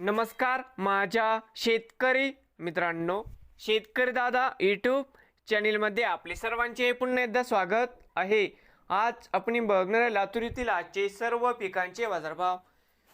नमस्कार माझ्या शेतकरी मित्रांनो शेतकरी दादा यूट्यूब चॅनेलमध्ये आपले सर्वांचे पुन्हा एकदा स्वागत आहे. आज आपण बघणार आहे लातूर येथील आजचे सर्व पिकांचे बाजारभाव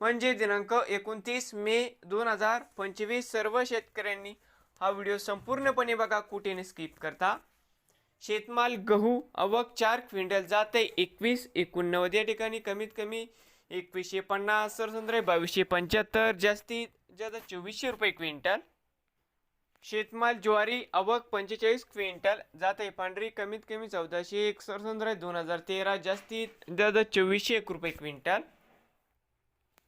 म्हणजे दिनांक एकोणतीस मे दोन हजार पंचवीस सर्व शेतकऱ्यांनी हा व्हिडिओ संपूर्णपणे बघा कुठेने स्किप करता. शेतमाल गहू अवक चार क्विंटल जाते एकवीस एकोणनव्वद या ठिकाणी कमीत कमी एकवीसशे पन्नास सरसंद्रे बावीसशे पंच्याहत्तर जास्तीत जास्त चोवीसशे रुपये क्विंटल. शेतमाल ज्वारी अवक पंचेचाळीस क्विंटल जाते पांढरी कमीत कमी चौदाशे एक सरसंद्रे दोन हजार तेरा जास्तीत जास्त चोवीसशे एक रुपये क्विंटल.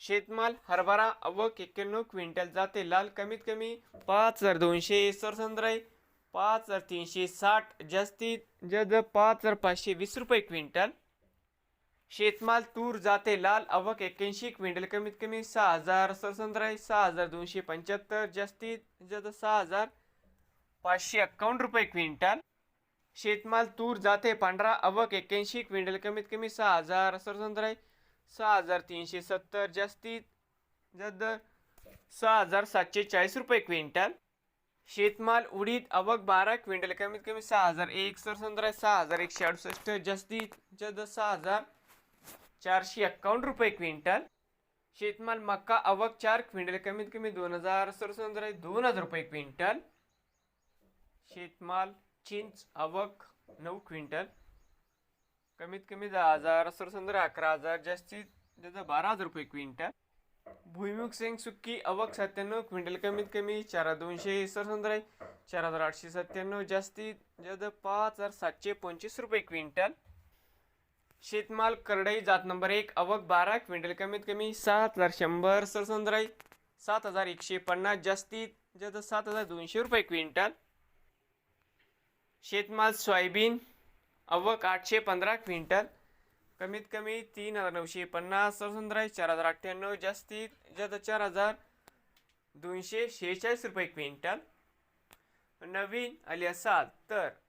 शेतमाल हरभरा अवक एक्क्याण्णव क्विंटल जाते लाल कमीत कमी पाच हजार दोनशे सरसंद्रे पाच हजार तीनशे साठ जास्तीत जास्त पाच हजार पाचशे वीस रुपये क्विंटल. शेतमाल तूर जाते लाल अवक एक्क्याऐंशी क्विंटल कमीत कमी सहा हजार सरसंद्राई सहा हजार दोनशे पंच्याहत्तर जास्तीत जास्त सहा हजार पाचशे एक्कावन्न रुपये क्विंटल. शेतमाल तूर जाते पांढरा अवक एक्क्याऐंशी क्विंटल कमीत कमी सहा हजार सरसंद्राई सहा हजार तीनशे सत्तर जास्तीत जास्त सहा हजार सातशे चाळीस रुपये क्विंटल. शेतमाल उडीद अवक बारा क्विंटल कमीत कमी सहा हजार एक सरसंद्रा सहा हजार एकशे अडुसष्ट जास्तीत जास्त सहा हजार चारशे एक्कावन्न रुपये क्विंटल. शेतमाल मक्का अवक चार क्विंटल कमीत कमी दोन हजार सरसंद्रा दोन हजार रुपये क्विंटल. शेतमाल चिंच अवक नऊ क्विंटल. कमीत कमी दहा हजार सरसंद्रा अकरा हजार जास्तीत जास्त बारा हजार रुपये क्विंटल. भुईमुख सिंग सुक्की अवक सत्त्याण्णव क्विंटल कमीत कमी चार हजार दोनशे सरसंद्राई चार हजार आठशे सत्त्याण्णव जास्तीत जास्त पाच हजार सातशे पंचवीस रुपये क्विंटल. शेतमाल करडई जात नंबर एक अवक बारा क्विंटल कमीत कमी सात हजार शंभर सरसंद्राई सात हजार एकशे पन्नास जास्तीत जास्त सात हजार दोनशे रुपये क्विंटल. शेतमाल सोयाबीन अवक आठशे पंधरा क्विंटल. कमीत कमी तीन हजार नऊशे पन्नास सरसंद्राई चार हजार अठ्ठ्याण्णव जास्तीत जास्त चार हजार दोनशे शेहेचाळीस रुपये क्विंटल. नवीन आलिया असाल तर